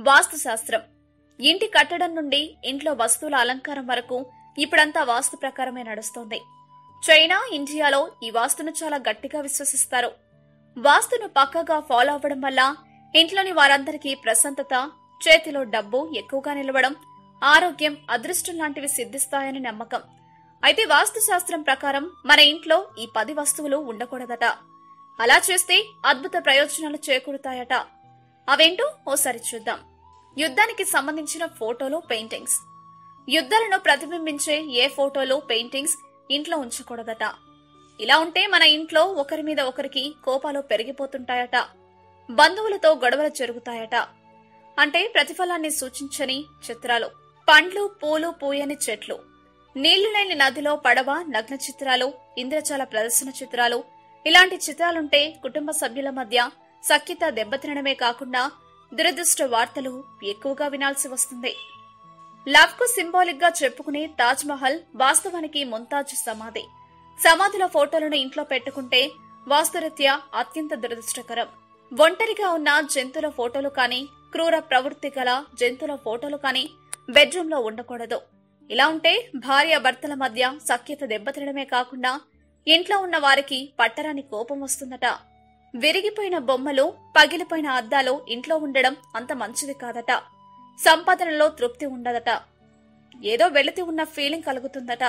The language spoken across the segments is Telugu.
వాస్తుశాస్త్రం. ఇంటి కట్టడం నుండి ఇంట్లో వస్తువుల అలంకారం వరకు ఇప్పుడంతా వాస్తు ప్రకారమే నడుస్తోంది. చైనా ఇండియాలో ఈ వాస్తును చాలా గట్టిగా విశ్వసిస్తారు. వాస్తును పక్కగా ఫాలో అవ్వడం వల్ల ఇంట్లోని వారందరికీ ప్రశాంతత చేతిలో డబ్బు ఎక్కువగా నిలవడం ఆరోగ్యం అదృష్టం లాంటివి సిద్ధిస్తాయని నమ్మకం. అయితే వాస్తుశాస్త్రం ప్రకారం మన ఇంట్లో ఈ పది వస్తువులు ఉండకూడదట. అలా చేస్తే అద్భుత ప్రయోజనాలు చేకూరుతాయట. అవేంటో ఓసారి చూద్దాం. యుద్ధానికి సంబంధించిన ఫోటోలు పెయింటింగ్స్. యుద్ధాలను ప్రతిబింబించే ఏ ఫోటోలు పెయింటింగ్స్ ఇంట్లో ఉంచకూడదట. ఇలా ఉంటే మన ఇంట్లో ఒకరి మీద ఒకరికి కోపాలు పెరిగిపోతుంటాయట. బంధువులతో గొడవలు జరుగుతాయట. అంటే ప్రతిఫలాన్ని సూచించని చిత్రాలు. పండ్లు పూలు పూయని చెట్లు. నీళ్ళు లేని నదిలో పడవ నగ్న చిత్రాలు ఇంద్రజాల ప్రదర్శన చిత్రాలు. ఇలాంటి చిత్రాలుంటే కుటుంబ సభ్యుల మధ్య సఖ్యత దెబ్బతినడమే కాకుండా దురదృష్ట వార్తలు ఎక్కువగా వినాల్సి వస్తుంది. లవ్కు సింబాలిక్గా చెప్పుకునే తాజ్ మహల్ వాస్తవానికి ముంతాజ్ సమాధి. సమాధుల ఫోటోలను ఇంట్లో పెట్టుకుంటే వాస్తురీత్యా అత్యంత దురదృష్టకరం. ఒంటరిగా ఉన్న జంతువుల ఫోటోలు కానీ క్రూర ప్రవృత్తి గల జంతువుల ఫోటోలు కానీ బెడ్రూమ్లో ఉండకూడదు. ఇలా ఉంటే భార్య భర్తల మధ్య సఖ్యత దెబ్బతినడమే కాకుండా ఇంట్లో ఉన్న వారికి పట్టరాని కోపం వస్తుందట. విరిగిపోయిన బొమ్మలు పగిలిపోయిన అద్దాలు ఇంట్లో ఉండడం అంత మంచిది కాదట. సంపాదనలో తృప్తి ఉండదట. ఏదో వెళితి ఉన్న ఫీలింగ్ కలుగుతుందట.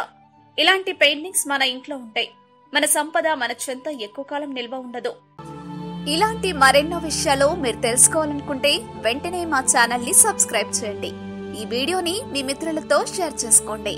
ఇలాంటి పెయింటింగ్స్ మన ఇంట్లో ఉంటాయి. మన సంపద మన చెంత ఎక్కువ కాలం నిల్వ ఉండదు. ఇలాంటి మరెన్నో విషయాలు మీరు తెలుసుకోవాలనుకుంటే వెంటనే మా ఛానల్ని సబ్స్క్రైబ్ చేయండి. ఈ వీడియోని మీ మిత్రులతో షేర్ చేసుకోండి.